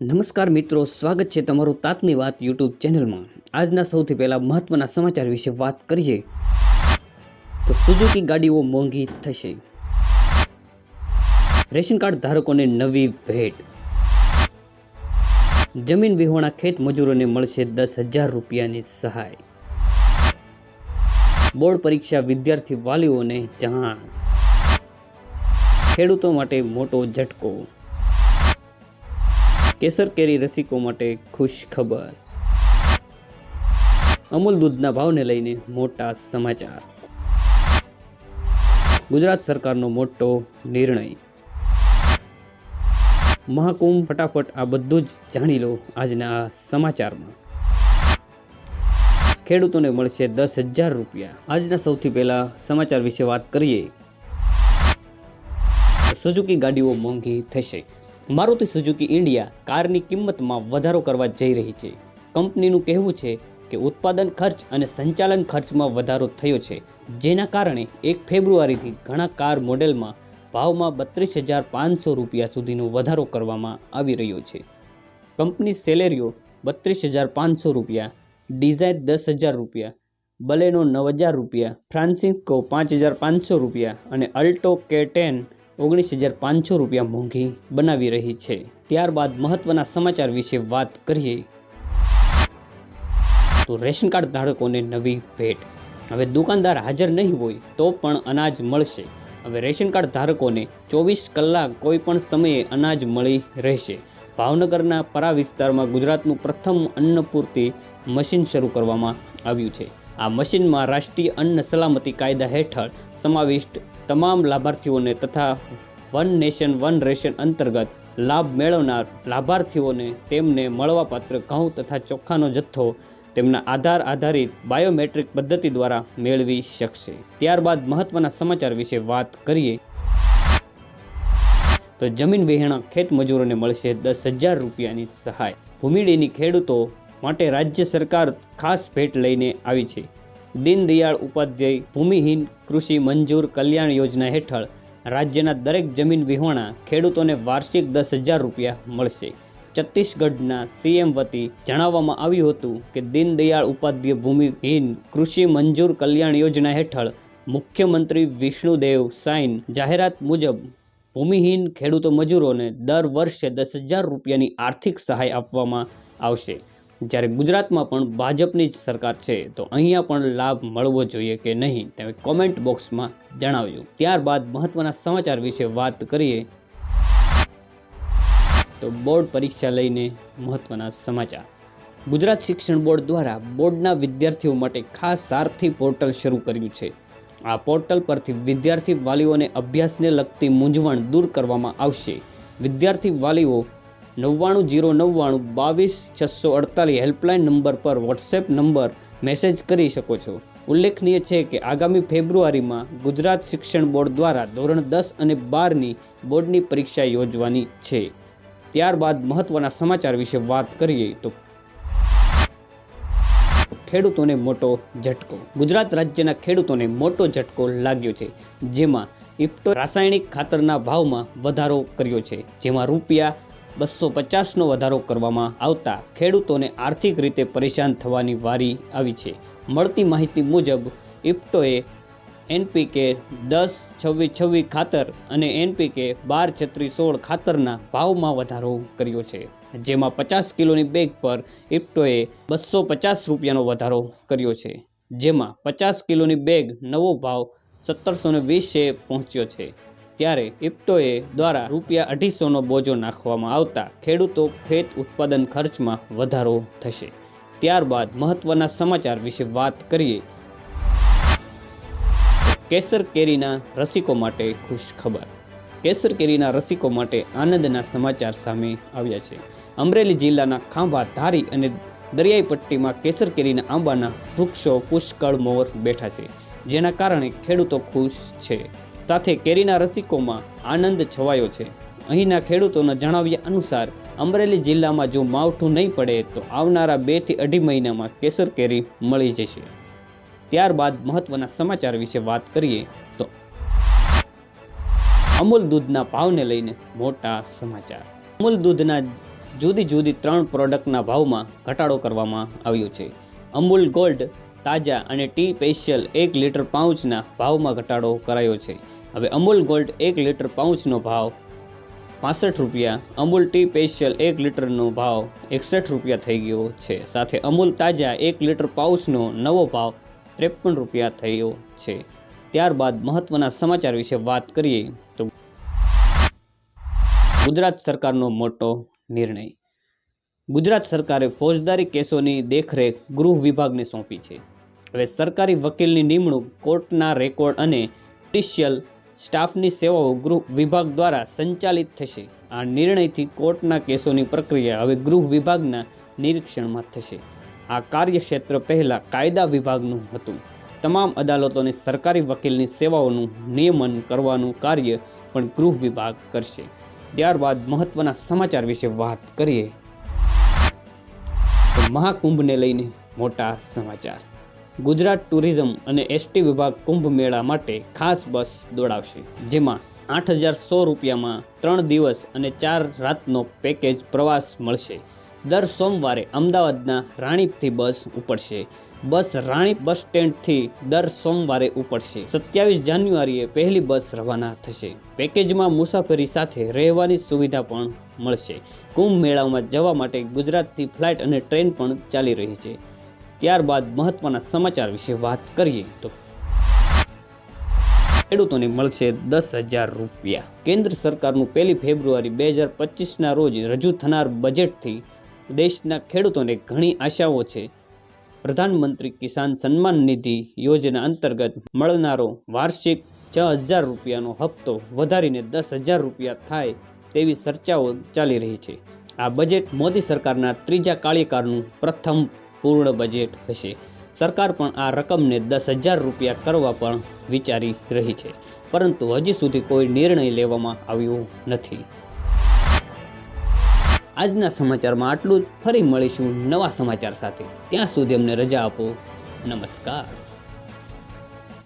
નમસ્કાર મિત્રો, સ્વાગત છે તમારું તાતની વાત યુટ્યુબ ચેનલમાં. આજના સૌથી પહેલા મહત્વના સમાચાર વિશે વાત કરીએ. તો સુઝુકી ગાડીઓ મોંઘી થશે. રેશન કાર્ડ ધારકોને નવી ભેટ. જમીન વિહોણા ખેત મજૂરોને મળશે દસ હજાર રૂપિયાની સહાય. બોર્ડ પરીક્ષા વિદ્યાર્થી વાલીઓને જાણ. ખેડૂતો માટે મોટો ઝટકો. કેસર કેરી રસિકો માટે ખુશ ખબર. અમૂલ દૂધના ભાવને લઈને મોટા સમાચાર. ગુજરાત સરકારનો મોટો નિર્ણય. મહાકુંભ ફટાફટ આ બધું જ જાણી લો આજના સમાચારમાં. ખેડૂતોને મળશે દસ હજાર રૂપિયા. આજના સૌથી પહેલા સમાચાર વિશે વાત કરીએ. સુઝુકી ગાડીઓ મોંઘી થશે. મારુતિ સુઝુકી ઇન્ડિયા કારની કિંમતમાં વધારો કરવા જઈ રહી છે. કંપનીનું કહેવું છે કે ઉત્પાદન ખર્ચ અને સંચાલન ખર્ચમાં વધારો થયો છે, જેના કારણે એક ફેબ્રુઆરીથી ઘણા કાર મોડેલમાં ભાવમાં બત્રીસ હજાર પાંચસો રૂપિયા સુધીનો વધારો કરવામાં આવી રહ્યો છે. કંપની સેલેરીઓ બત્રીસ હજાર પાંચસો રૂપિયા ડિઝાયર દસ હજાર રૂપિયા, બલેનો નવ હજાર રૂપિયા, ફ્રાન્સિસ્કો પાંચ હજાર પાંચસો રૂપિયા અને અલ્ટો કે ટેન ઓગણીસ હજાર પાંચસો રૂપિયા મોંઘી બનાવી રહી છે. ત્યારબાદ મહત્વના સમાચાર વિશે વાત કરીએ તો રેશન કાર્ડ ધારકોને નવી ભેટ. હવે દુકાનદાર હાજર નહીં હોય તો પણ અનાજ મળશે. હવે રેશન કાર્ડ ધારકોને ચોવીસ કલાક કોઈ પણ સમયે અનાજ મળી રહેશે. ભાવનગરના પરા વિસ્તારમાં ગુજરાતનું પ્રથમ અન્નપૂર્તિ મશીન શરૂ કરવામાં આવ્યું છે. આ મશીનમાં રાષ્ટ્રીય અન્ન સલામતી કાયદા હેઠળ સમાવિષ્ટ તમામ લાભાર્થીઓને તથા વન નેશન, વન રેશન અંતર્ગત લાભ મેળવનાર લાભાર્થીઓને તેમને મળવાપાત્ર ઘઉં તથા ચોખાનો જથ્થો તેમના આધાર આધારિત બાયોમેટ્રિક પદ્ધતિ દ્વારા મેળવી શકશે. ત્યારબાદ મહત્વના સમાચાર વિશે વાત કરીએ. તો જમીન વિહીણા ખેત મજૂરોને મળશે દસ હજાર રૂપિયાની સહાય. ભૂમિડીની ખેડૂતો માટે રાજ્ય સરકાર ખાસ ભેટ લઈને આવી છે. દીનદયાળ ઉપાધ્યાય ભૂમિહીન કૃષિ મંજૂર કલ્યાણ યોજના હેઠળ રાજ્યના દરેક જમીન વિહોણા ખેડૂતોને વાર્ષિક દસ હજાર રૂપિયા મળશે. છત્તીસગઢના સીએમ વતી જણાવવામાં આવ્યું હતું કે દીનદયાળ ઉપાધ્યાય ભૂમિહીન કૃષિ મંજૂર કલ્યાણ યોજના હેઠળ મુખ્યમંત્રી વિષ્ણુદેવ સાઇન જાહેરાત મુજબ ભૂમિહીન ખેડૂતો મજૂરોને દર વર્ષે દસ હજાર રૂપિયાની આર્થિક સહાય આપવામાં આવશે. જ્યારે ગુજરાતમાં પણ ભાજપની જ સરકાર છે, તો અહીંયા પણ લાભ મળવો જોઈએ કે નહીં તમે કોમેન્ટ બોક્સમાં જણાવજો ત્યારબાદ મહત્વના સમાચાર વિશે વાત કરીએ. તો બોર્ડ પરીક્ષા લઈને મહત્વના સમાચાર. ગુજરાત શિક્ષણ બોર્ડ દ્વારા બોર્ડના વિદ્યાર્થીઓ માટે ખાસ સારથી પોર્ટલ શરૂ કર્યું છે. આ પોર્ટલ પરથી વિદ્યાર્થી વાલીઓને અભ્યાસને લગતી મૂંઝવણ દૂર કરવામાં આવશે. વિદ્યાર્થી વાલીઓ નવ્વાણું જીરો નવ્વાણું બાવીસ છસો અડતાલીસ હેલ્પલાઇન નંબર પર વોટ્સએપ નંબર મેસેજ કરી શકો છો. ઉલ્લેખનીય છે કે આગામી ફેબ્રુઆરીમાં ગુજરાત શિક્ષણ બોર્ડ દ્વારા ધોરણ દસ અને બારની બોર્ડની પરીક્ષા યોજવાની છે. ત્યારબાદ મહત્વના સમાચાર વિશે વાત કરીએ તો ખેડૂતોને મોટો ઝટકો. ગુજરાત રાજ્યના ખેડૂતોને મોટો ઝટકો લાગ્યો છે, જેમાં ઇફ્ટો રાસાયણિક ખાતરના ભાવમાં વધારો કર્યો છે, જેમાં રૂપિયા બસો પચાસનો વધારો કરવામાં આવતા ખેડૂતોને આર્થિક રીતે પરેશાન થવાની વારી આવી છે. મળતી માહિતી મુજબ, ઇફ્ટોએ એનપીકે દસ છવ્વીસ છવ્વીસ ખાતર અને એનપીકે બાર છત્રીસ સોળ ખાતરના ભાવમાં વધારો કર્યો છે. જેમાં પચાસ કિલોની બેગ પર ઇફ્ટોએ બસો પચાસ રૂપિયાનો વધારો કર્યો છે. જેમાં પચાસ કિલોની બેગ નવો ભાવ સત્તરસો વીસે પહોંચ્યો છે. ત્યારે ઇપ્ટોએ દ્વારા રૂપિયા અઢીસોનો બોજો નાખવામાં આવતા ખેડૂતો ખેત ઉત્પાદન ખર્ચમાં વધારો થશે. ત્યારબાદ મહત્વના સમાચાર વિશે વાત કરીએ. કેસર કેરીના રસિકો માટે ખુશ ખબર કેસર કેરીના રસિકો માટે આનંદના સમાચાર સામે આવ્યા છે. અમરેલી જિલ્લાના ખાંભા ધારી અને દરિયાઈ પટ્ટીમાં કેસર કેરીના આંબાના વૃક્ષો પુષ્કળ મોર બેઠા છે, જેના કારણે ખેડૂતો ખુશ છે. સાથે કેરીના રસિકોમાં આનંદ છવાયો છે. અહીંના ખેડૂતોના જણાવ્યા અનુસાર, અમરેલી જિલ્લામાં જો માવઠું નહીં પડે તો આવનારા બેથી અઢી મહિનામાં કેસર કેરી મળી જશે. ત્યારબાદ મહત્વના સમાચાર વિશે વાત કરીએ તો અમૂલ દૂધના ભાવને લઈને મોટા સમાચાર. અમૂલ દૂધના જુદી જુદી ત્રણ પ્રોડક્ટના ભાવમાં ઘટાડો કરવામાં આવ્યો છે. અમૂલ ગોલ્ડ તાજા અને ટી સ્પેશિયલ એક લીટર પાઉચના ભાવમાં ઘટાડો કરાયો છે. હવે અમૂલ ગોલ્ડ એક લીટર પાઉચનો ભાવ પાસઠ રૂપિયા, અમૂલ ટી સ્પેશિયલ એક લીટરનો ભાવ એકસઠ રૂપિયા થઈ ગયો છે. સાથે અમૂલ તાજા એક લીટર પાઉચનો નવો ભાવ ત્રેપન રૂપિયા થયો છે. ત્યારબાદ મહત્વના સમાચાર વિશે વાત કરીએ તો ગુજરાત સરકારનો મોટો નિર્ણય. ગુજરાત સરકારે ફોજદારી કેસોની દેખરેખ ગૃહ વિભાગને સોંપી છે. હવે સરકારી વકીલની નિમણૂક કોર્ટના રેકોર્ડ અને જ્યુડિશિયલ સ્ટાફની સેવાઓ ગૃહ વિભાગ દ્વારા સંચાલિત થશે. આ નિર્ણયથી કોર્ટના કેસોની પ્રક્રિયા હવે ગૃહ વિભાગના નિરીક્ષણમાં થશે. આ કાર્યક્ષેત્ર પહેલાં કાયદા વિભાગનું હતું. તમામ અદાલતોને સરકારી વકીલની સેવાઓનું નિયમન કરવાનું કાર્ય પણ ગૃહ વિભાગ કરશે. ત્યારબાદ મહત્વના સમાચાર વિશે વાત કરીએ. મહાકુંભને લઈને મોટા સમાચાર. ગુજરાત ટુરિઝમ અને એસટી વિભાગ કુંભ મેળા માટે ખાસ બસ દોડાવશે, જેમાં આઠ હજાર સો રૂપિયામાં ત્રણ દિવસ અને ચાર રાતનો પેકેજ પ્રવાસ મળશે. દર સોમવારે અમદાવાદના રાણીપથી બસ ઉપડશે. બસ રાણી બસ સ્ટેન્ડથી દર સોમવારે ઉપડશે. સત્યાવીસ જાન્યુઆરીએ પહેલી બસ રવાના થશે. પેકેજમાં મુસાફરી સાથે રહેવાની સુવિધા પણ મળશે. કુંભ મેળામાં જવા માટે ગુજરાતથી ફ્લાઇટ અને ટ્રેન પણ ચાલી રહી છે. ત્યારબાદ મહત્વના સમાચાર વિશે વાત કરીએ તો ખેડૂતોને મળશે દસ હજાર રૂપિયા. કેન્દ્ર સરકારનું પહેલી ફેબ્રુઆરી બે હજાર પચીસના રોજ રજૂ થનાર બજેટથી દેશના ખેડૂતોને ઘણી આશાઓ છે. પ્રધાનમંત્રી કિસાન સન્માન નિધિ યોજના અંતર્ગત મળનારો વાર્ષિક છ હજાર રૂપિયાનો હપ્તો વધારીને દસ હજાર રૂપિયા થાય તેવી ચર્ચાઓ ચાલી રહી છે. આ બજેટ મોદી સરકારના ત્રીજા કાર્યકાળનું પ્રથમ પૂર્ણ બજેટ હશે. સરકાર પણ આ રકમને દસ હજાર રૂપિયા કરવા પણ વિચારી રહી છે. પરંતુ હજી સુધી કોઈ નિર્ણય લેવામાં આવ્યો નથી. આજના સમાચારમાં આટલું જ. ફરી મળીશું નવા સમાચાર સાથે. ત્યાં સુધી અમને રજા આપો. નમસ્કાર.